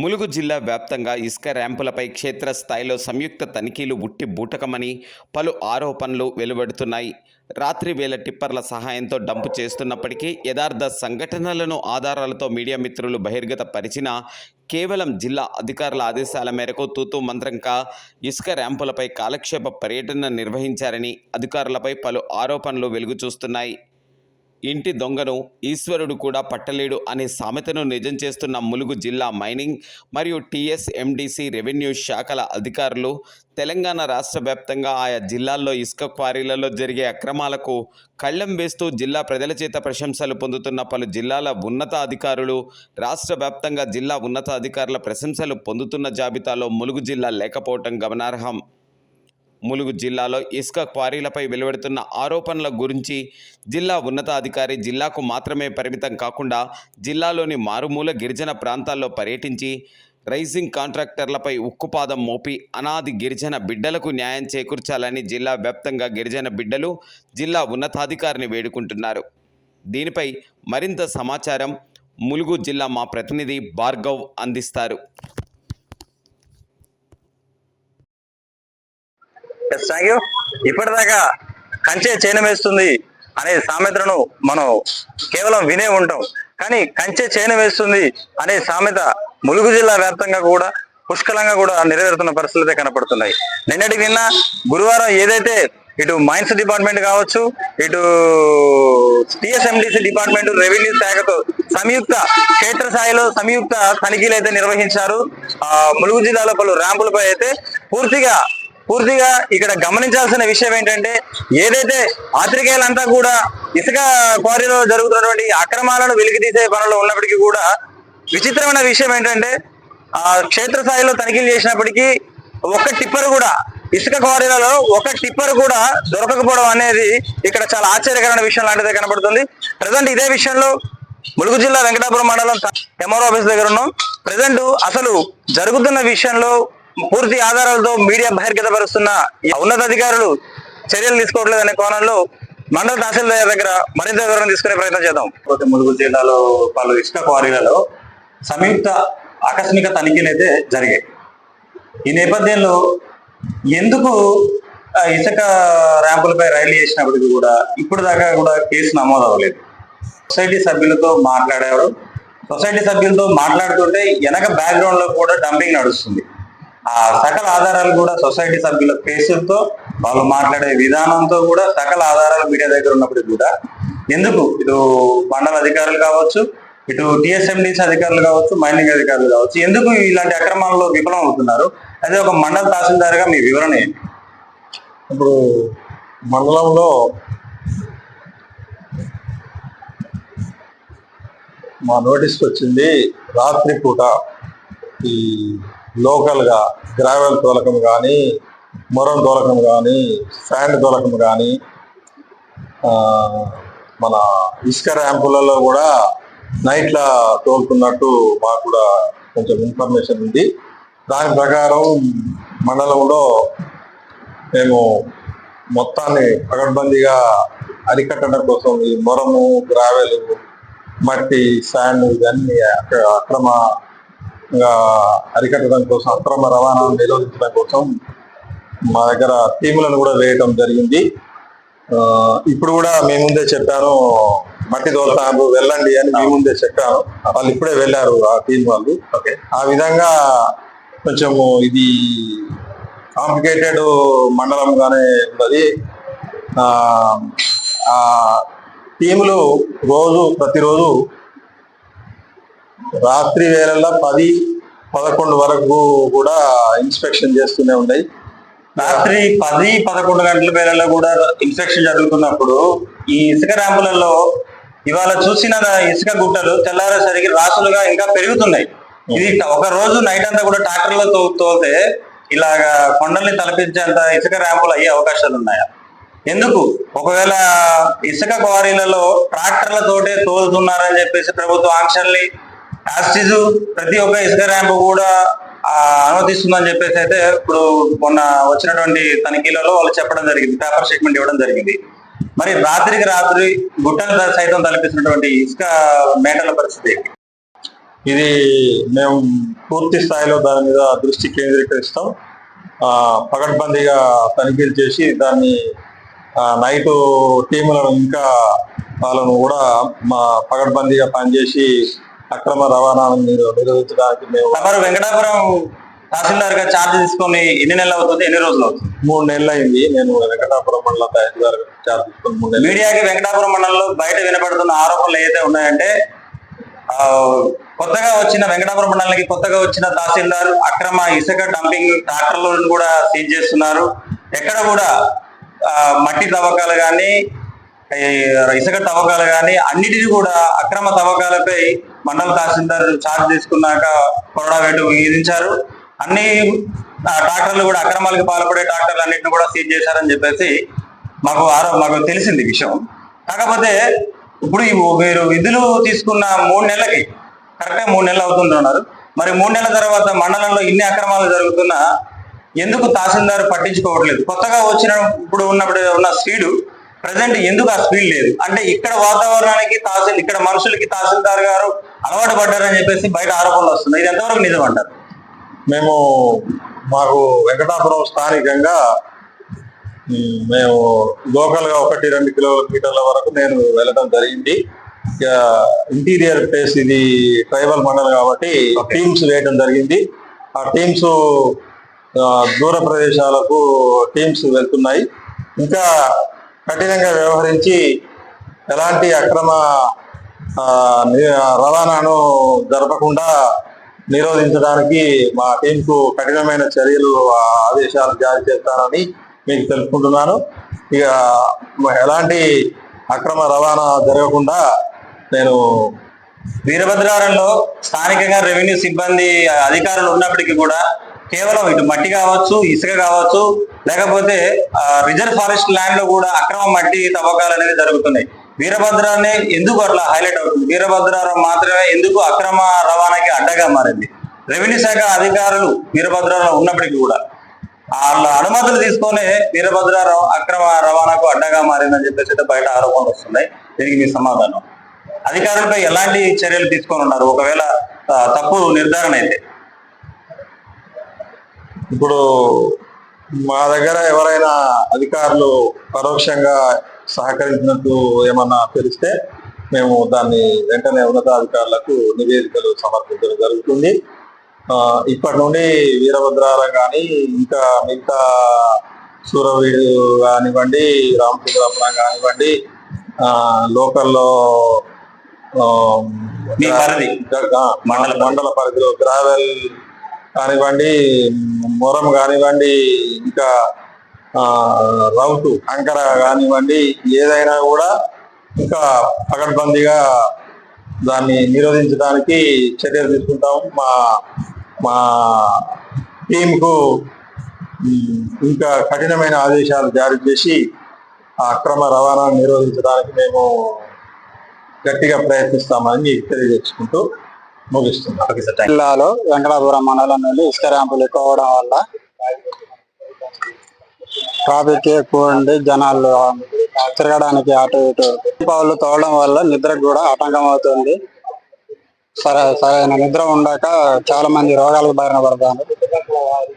ములుగు జిల్లా వ్యాప్తంగా ఇసుక ర్యాంపులపై క్షేత్రస్థాయిలో సంయుక్త తనిఖీలు ఉట్టి బూటకమని పలు ఆరోపణలు వెలువడుతున్నాయి. రాత్రి వేళ టిప్పర్ల సహాయంతో డంపు చేస్తున్నప్పటికీ యథార్థ సంఘటనలను ఆధారాలతో మీడియా మిత్రులు బహిర్గత పరిచినా కేవలం జిల్లా అధికారుల ఆదేశాల మేరకు తూతూ మంత్రంగా ఇసుక ర్యాంపులపై కాలక్షేప పర్యటన నిర్వహించారని అధికారులపై పలు ఆరోపణలు వెలుగు చూస్తున్నాయి ఇంటి దొంగను ఈశ్వరుడు కూడా పట్టలేడు అనే సామెతను నిజం చేస్తున్న ములుగు జిల్లా మైనింగ్ మరియు టీఎస్ఎండిసి రెవెన్యూ శాఖల అధికారులు తెలంగాణ రాష్ట్ర వ్యాప్తంగా ఆయా జిల్లాల్లో ఇసుక క్వారీలలో జరిగే అక్రమాలకు కళ్ళెం వేస్తూ జిల్లా ప్రజల చేత ప్రశంసలు పొందుతున్న పలు జిల్లాల ఉన్నతాధికారులు రాష్ట్ర వ్యాప్తంగా జిల్లా ఉన్నతాధికారుల ప్రశంసలు పొందుతున్న జాబితాలో ములుగు జిల్లా లేకపోవటం గమనార్హం. ములుగు జిల్లాలో ఇసుక క్వారీలపై వెలువడుతున్న ఆరోపణల గురించి జిల్లా ఉన్నతాధికారి జిల్లాకు మాత్రమే పరిమితం కాకుండా జిల్లాలోని మారుమూల గిరిజన ప్రాంతాల్లో పర్యటించి రైజింగ్ కాంట్రాక్టర్లపై ఉక్కుపాదం మోపి అనాది గిరిజన బిడ్డలకు న్యాయం చేకూర్చాలని జిల్లా వ్యాప్తంగా గిరిజన బిడ్డలు జిల్లా ఉన్నతాధికారిని వేడుకుంటున్నారు. దీనిపై మరింత సమాచారం ములుగు జిల్లా మా ప్రతినిధి భార్గవ్ అందిస్తారు. థ్యాంక్ యూ ఇప్పటిదాకా కంచె చైన వేస్తుంది అనే సామెతను మనం కేవలం వినే ఉంటాం. కానీ కంచె చైన వేస్తుంది అనే సామెత ములుగు జిల్లా వ్యాప్తంగా కూడా పుష్కలంగా కూడా నెరవేరుతున్న పరిస్థితులు కనపడుతున్నాయి. నిన్నటికి నిన్న గురువారం ఏదైతే ఇటు మైన్స్ డిపార్ట్మెంట్ కావచ్చు ఇటు టిఎస్ఎండిసి డిపార్ట్మెంట్ రెవెన్యూ శాఖతో సంయుక్త క్షేత్రస్థాయిలో సంయుక్త తనిఖీలు అయితే నిర్వహించారు. ఆ ములుగు జిల్లాలో పలు ర్యాంపులపై అయితే పూర్తిగా పూర్తిగా ఇక్కడ గమనించాల్సిన విషయం ఏంటంటే ఏదైతే పాత్రికేయులంతా కూడా ఇసుక క్వారీలో జరుగుతున్నటువంటి అక్రమాలను వెలికితీసే పనులు ఉన్నప్పటికీ కూడా విచిత్రమైన విషయం ఏంటంటే ఆ క్షేత్రస్థాయిలో తనిఖీలు చేసినప్పటికీ ఒక్క టిప్పర్ కూడా ఇసుక క్వారీలలో ఒక టిప్పర్ కూడా దొరకకపోవడం అనేది ఇక్కడ చాలా ఆశ్చర్యకరమైన విషయం లాంటిదే కనబడుతుంది. ప్రజెంట్ ఇదే విషయంలో ములుగు జిల్లా వెంకటాపురం మండలం ఎంఆర్ ఆఫీస్ దగ్గర ఉన్నాం. ప్రజెంట్ అసలు జరుగుతున్న విషయంలో పూర్తి ఆధారాలతో మీడియా బహిర్గతపరుస్తున్న ఈ ఉన్నతాధికారులు చర్యలు తీసుకోవట్లేదనే కోణంలో మండల తహసీల్దార్ దగ్గర మరింత వివరణ తీసుకునే ప్రయత్నం చేద్దాం. ములుగు జిల్లాలో పలు ఇసుక క్వారీలలో సంయుక్త ఆకస్మిక తనిఖీలు అయితే జరిగాయి. ఈ నేపథ్యంలో ఎందుకు ఇసుక ర్యాంపులపై రైలు చేసినప్పటికీ కూడా ఇప్పుడు దాకా కూడా కేసు నమోదు అవ్వలేదు సొసైటీ సభ్యులతో మాట్లాడేవారు సొసైటీ సభ్యులతో మాట్లాడుతుంటే వెనక బ్యాక్గ్రౌండ్లో కూడా డంపింగ్ నడుస్తుంది. ఆ సకల ఆధారాలు కూడా సొసైటీ సభ్యుల కేసులతో వాళ్ళు మాట్లాడే విధానంతో కూడా సకల ఆధారాలు మీడియా దగ్గర ఉన్నప్పటికీ కూడా ఎందుకు? ఇటు మండల అధికారులు కావచ్చు ఇటు టిఎస్ఎండిసి అధికారులు కావచ్చు మైనింగ్ అధికారులు కావచ్చు ఎందుకు ఇలాంటి అక్రమాల్లో విఫలం అవుతున్నారు? అదే ఒక మండల తహసీల్దార్గా మీ వివరణ ఏంటి? ఇప్పుడు మండలంలో మా నోటీస్కి వచ్చింది రాత్రి పూట ఈ లోకల్గా గ్రావెల్ తోలకం కానీ మొరం తోలకం కానీ శాండ్ తోలకం కానీ మన ఇసుక ర్యాంపులలో కూడా నైట్లా తోలుతున్నట్టు మాకు కూడా కొంచెం ఇన్ఫర్మేషన్ ఉంది. దాని ప్రకారం మండలంలో మేము మొత్తాన్ని పగడ్బందీగా అరికట్టడం కోసం ఈ మొరము గ్రావెలు మట్టి శాండ్ ఇవన్నీ అక్కడ అక్రమ అరికట్టడం కోసం అక్రమ రవాణాను నిరోధించడం కోసం మా దగ్గర టీములను కూడా వేయటం జరిగింది. ఆ, ఇప్పుడు కూడా మీ ముందే చెప్పాను మట్టి తోలుతాను వెళ్ళండి అని మీ ముందే చెప్పాను. వాళ్ళు ఇప్పుడే వెళ్ళారు ఆ టీం వాళ్ళు. ఓకే. ఆ విధంగా కొంచెము ఇది కాంప్లికేటెడ్ మండలంగానే ఉన్నది. టీములు రోజు ప్రతిరోజు రాత్రి వేళల్లో పది పదకొండు వరకు కూడా ఇన్స్పెక్షన్ చేస్తూనే ఉన్నాయి. రాత్రి పది పదకొండు గంటల వేళల్లో కూడా ఇన్స్పెక్షన్ జరుగుతున్నప్పుడు ఈ ఇసుక ర్యాంపులలో ఇవాళ చూసిన ఇసుక గుట్టలు తెల్లారేసరికి రాసులుగా ఇంకా పెరుగుతున్నాయి. ఇది ఒక రోజు నైట్ అంతా కూడా ట్రాక్టర్లతో తోలితే ఇలాగా కొండల్ని తలపించేంత ఇసుక ర్యాంపులు అయ్యే అవకాశాలు ఉన్నాయా? ఎందుకు? ఒకవేళ ఇసుక క్వారీలలో ట్రాక్టర్లతోటే తోలుతున్నారని చెప్పేసి ప్రభుత్వ ఆంక్షల్ని యాస్టిజ్ ప్రతి ఒక్క ఇసుక ర్యాంపు కూడా అనుమతిస్తుందని చెప్పేసి అయితే ఇప్పుడు మొన్న వచ్చినటువంటి తనిఖీలలో వాళ్ళు చెప్పడం జరిగింది పేపర్ స్టేట్మెంట్ ఇవ్వడం జరిగింది. మరి రాత్రికి రాత్రి గుట్టలు సైతం తలపిస్తున్నటువంటి ఇసుక మేటల పరిస్థితి. ఇది మేము పూర్తి స్థాయిలో దాని మీద దృష్టి కేంద్రీకరిస్తాం. పగడ్బందీగా పకడ్బందీగా తనిఖీలు చేసి దాన్ని నైట్ టీములను ఇంకా వాళ్ళను కూడా మా పకడ్బందీగా పనిచేసి అక్రమ రవాణాను నిరో- నిరోధించడానికి మేము తమరు వెంకటాపురం తహసీల్దార్గా ఛార్జ్ తీసుకొని ఎన్ని నెలలు అవుతుంది? ఎన్ని రోజులు అవుతుంది? మూడు నెలలు అయింది. నేను వెంకటాపురం మండల తహసీల్దార్ చార్జ్ తీసుకొని మూడు నెలలు మీడియాకి వెంకటాపురం మండలంలో బయట వినపడుతున్న ఆరోపణలు ఏదైతే ఉన్నాయంటే కొత్తగా వచ్చిన వెంకటాపురం మండలానికి కొత్తగా వచ్చిన తహసీల్దార్ అక్రమ ఇసుక డంపింగ్ ట్రాక్టర్లను కూడా సీజ్ చేస్తున్నారు. ఎక్కడ కూడా మట్టి తవ్వకాలు కానీ ఇసుక తవ్వకాలు కానీ అన్నిటిని కూడా అక్రమ తవ్వకాలపై మండల తహసీల్దార్ చార్జ్ తీసుకున్నాక కొరడా వేటు విధించారు. అన్ని ట్రాక్టర్లు కూడా అక్రమాలకు పాల్పడే ట్రాక్టర్లు అన్నింటిని కూడా సీజ్ చేశారని చెప్పేసి మాకు ఆరో మాకు తెలిసింది విషయం. కాకపోతే ఇప్పుడు మీరు విధులు తీసుకున్న మూడు నెలలకి కరెక్ట్గా మూడు నెలలు అవుతుంటున్నారు మరి మూడు నెలల తర్వాత మండలంలో ఇన్ని అక్రమాలు జరుగుతున్నా ఎందుకు తహసీల్దార్ పట్టించుకోవట్లేదు? కొత్తగా వచ్చిన ఇప్పుడు ఉన్నప్పుడు ఉన్న స్పీడు ప్రజెంట్ ఎందుకు ఆ స్పీడ్ లేదు? అంటే ఇక్కడ వాతావరణానికి తహసీల్ ఇక్కడ మనుషులకి తహసీల్దార్ గారు అలవాటు పడ్డారని చెప్పేసి బయట ఆరోపణలు వస్తున్నాయి. ఇది ఎంతవరకు నిజం అంటారు మేము మాకు వెంకటాపురం స్థానికంగా మేము లోకల్గా ఒకటి రెండు కిలోమీటర్ల వరకు నేను వెళ్ళడం జరిగింది. ఇక ఇంటీరియర్ ప్లేస్ ఇది ట్రైబల్ మండలం కాబట్టి టీమ్స్ వేయడం జరిగింది. ఆ టీమ్స్ దూర ప్రదేశాలకు టీమ్స్ వెళ్తున్నాయి. ఇంకా కఠినంగా వ్యవహరించి ఎలాంటి అక్రమ రవాణాను జరపకుండా నిరోధించడానికి మా టీంకు కఠినమైన చర్యలు ఆదేశాలు జారీ చేస్తానని మీకు తెలుపుకుంటున్నాను ఇక ఎలాంటి అక్రమ రవాణా జరగకుండా నేను వీరభద్రవరంలో స్థానికంగా రెవెన్యూ సిబ్బంది అధికారులు ఉన్నప్పటికీ కూడా కేవలం ఇటు మట్టి కావచ్చు ఇసుక కావచ్చు లేకపోతే రిజర్వ్ ఫారెస్ట్ ల్యాండ్లో కూడా అక్రమ మట్టి తవ్వకాలు అనేది జరుగుతున్నాయి. వీరభద్రాన్ని ఎందుకు అట్లా హైలైట్ అవుతుంది? వీరభద్రారం మాత్రమే ఎందుకు అక్రమ రవాణాకి అడ్డగా మారింది? రెవెన్యూ శాఖ అధికారులు వీరభద్రారం ఉన్నప్పటికీ కూడా వాళ్ళ అనుమతులు తీసుకొని వీరభద్రారం అక్రమ రవాణాకు అడ్డగా మారిందని చెప్పేసి బయట ఆరోపణలు వస్తున్నాయి. దీనికి మీ సమాధానం. అధికారులపై ఎలాంటి చర్యలు తీసుకొని ఉన్నారు? ఒకవేళ తప్పు నిర్ధారణ అయితే. ఇప్పుడు మా దగ్గర ఎవరైనా అధికారులు పరోక్షంగా సహకరించినట్టు ఏమన్నా తెలిస్తే మేము దాన్ని వెంటనే ఉన్నతాధికారులకు నివేదికలు సమర్పించడం జరుగుతుంది. ఇప్పటి నుండి వీరభద్రారం కానీ ఇంకా మిగతా సూరవీడు కానివ్వండి రామచంద్రాపురం కానివ్వండి లోకల్లో మీ పరిధి. మండల మండల పరిధిలో గ్రావెల్ కానివ్వండి మొరం కానివ్వండి ఇంకా రౌతు అంకర కానివ్వండి ఏదైనా కూడా ఇంకా పకడ్బందీగా దాన్ని నిరోధించడానికి చర్యలు తీసుకుంటాం మా మా టీంకు ఇంకా కఠినమైన ఆదేశాలు జారీ చేసి ఆ అక్రమ రవాణాను నిరోధించడానికి మేము గట్టిగా ప్రయత్నిస్తామని తెలియజేసుకుంటూ ముగిస్తున్నాం. జిల్లాలో వెంకటాపురం మండలం నుండి ఇసుక ర్యాంపులు ఎక్కువ అవడం వల్ల ట్రాఫిక్ ఎక్కువ ఉండి జనాలు తిరగడానికి అటు ఇటు దీపావళి తోవడం వల్ల నిద్రకు కూడా ఆటంకం అవుతుంది. సరే సరైన నిద్ర ఉండక చాలా మంది రోగాలకు బారిన పడతారు.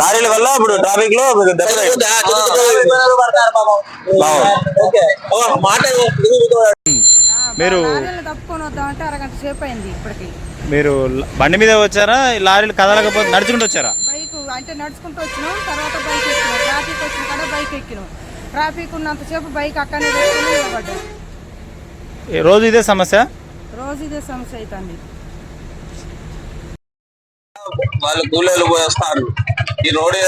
లారీల వల్ల ఇప్పుడు ట్రాఫిక్లో మీకు దెబ్బ మాట మీరు లారీలు తప్పుకొని వద్దామంటే అరగంట సేపు అయింది ఇప్పటికి. మీరు బండి మీద వచ్చారా? ఈ లారీలు కదలకపోతే నడుచుకుంటూ వచ్చారా? బైక్ అంటే నడుచుకుంటూ వచ్చినాం తర్వాత బైక్ ఎక్కినాం. ట్రాఫిక్ వచ్చిన కాడ బైక్ ఎక్కినాం. ట్రాఫిక్ ఉన్నంతసేపు బైక్ అక్కడనే నిలబడ్డాం. రోజు ఇదే సమస్య? రోజు ఇదే సమస్య అవుతుంది వాళ్ళు కూలీలు పోస్తారు ఈ రోడ్డు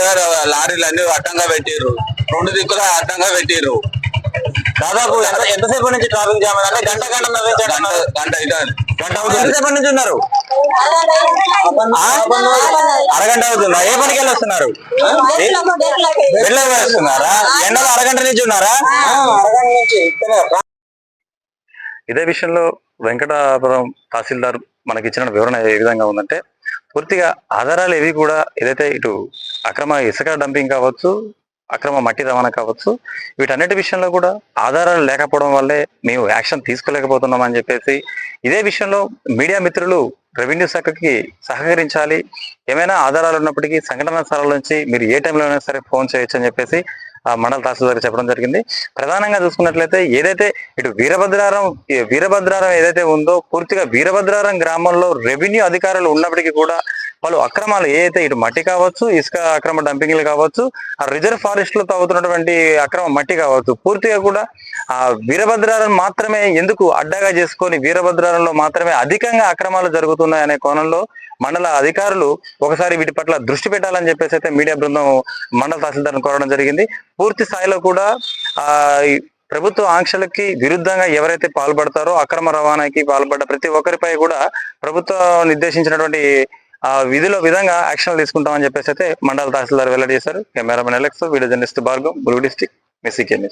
లారీలు అన్ని అడ్డంగా పెట్టిర్రు. రెండు దిక్కుల అడ్డంగా పెట్టిర్రు. దాదాపు ఎంత ఎంతసేపు నుంచి ట్రాఫిక్ జామ్ అంటే గంట గంట గంట గంట అవుతుంది గంట అవుతుంది. ఎంతసేపు నుంచి ఉన్నారు? అరగంట అవుతుందా? ఏ పనికి వెళ్ళి వస్తున్నారు వస్తున్నారా? ఎండలో అరగంట నుంచి ఉన్నారా? ఇదే విషయంలో వెంకటాపురం తహసీల్దార్ మనకి ఇచ్చిన వివరణ ఏ విధంగా ఉందంటే పూర్తిగా ఆధారాలు ఏవి కూడా ఏదైతే ఇటు అక్రమ ఇసుక డంపింగ్ కావచ్చు అక్రమ మట్టి రవాణా కావచ్చు వీటన్నిటి విషయంలో కూడా ఆధారాలు లేకపోవడం వల్లే మేము యాక్షన్ తీసుకోలేకపోతున్నాం అని చెప్పేసి ఇదే విషయంలో మీడియా మిత్రులు రెవెన్యూ శాఖకి సహకరించాలి. ఏమైనా ఆధారాలు ఉన్నప్పటికీ సంఘటన స్థలాల నుంచి మీరు ఏ టైంలో అయినా సరే ఫోన్ చేయొచ్చు అని చెప్పేసి మండల తహసీల్దార్ చెప్పడం జరిగింది. ప్రధానంగా చూసుకున్నట్లయితే ఏదైతే ఇటు వీరభద్రారం వీరభద్రారం ఏదైతే ఉందో పూర్తిగా వీరభద్రారం గ్రామంలో రెవెన్యూ అధికారులు ఉన్నప్పటికీ కూడా పలు అక్రమాలు ఏదైతే ఇటు మట్టి కావచ్చు ఇసుక అక్రమ డంపింగ్లు కావచ్చు ఆ రిజర్వ్ ఫారెస్ట్లో తవ్వుతున్నటువంటి అక్రమ మట్టి కావచ్చు పూర్తిగా కూడా ఆ వీరభద్రారం మాత్రమే ఎందుకు అడ్డాగా చేసుకొని వీరభద్రారంలో మాత్రమే అధికంగా అక్రమాలు జరుగుతున్నాయనే కోణంలో మండల అధికారులు ఒకసారి వీటి పట్ల దృష్టి పెట్టాలని చెప్పేసి అయితే మీడియా బృందం మండల తహసీల్దార్ని కోరడం జరిగింది. పూర్తి స్థాయిలో కూడా ఆ ప్రభుత్వ ఆంక్షలకి విరుద్ధంగా ఎవరైతే పాల్పడతారో అక్రమ రవాణాకి పాల్పడ్డ ప్రతి ఒక్కరిపై కూడా ప్రభుత్వం నిర్దేశించినటువంటి ఆ విధిలో విధంగా యాక్షన్ తీసుకుంటామని చెప్పేసి అయితే మండల తహసీల్దార్ వెల్లడి చేశారు. కెమెరామెన్ ఎలక్స్ వీడియో జర్నలిస్ట్ భార్గవ్ బులుగు డిస్టిక్ మెస్సీకే న్యూస్.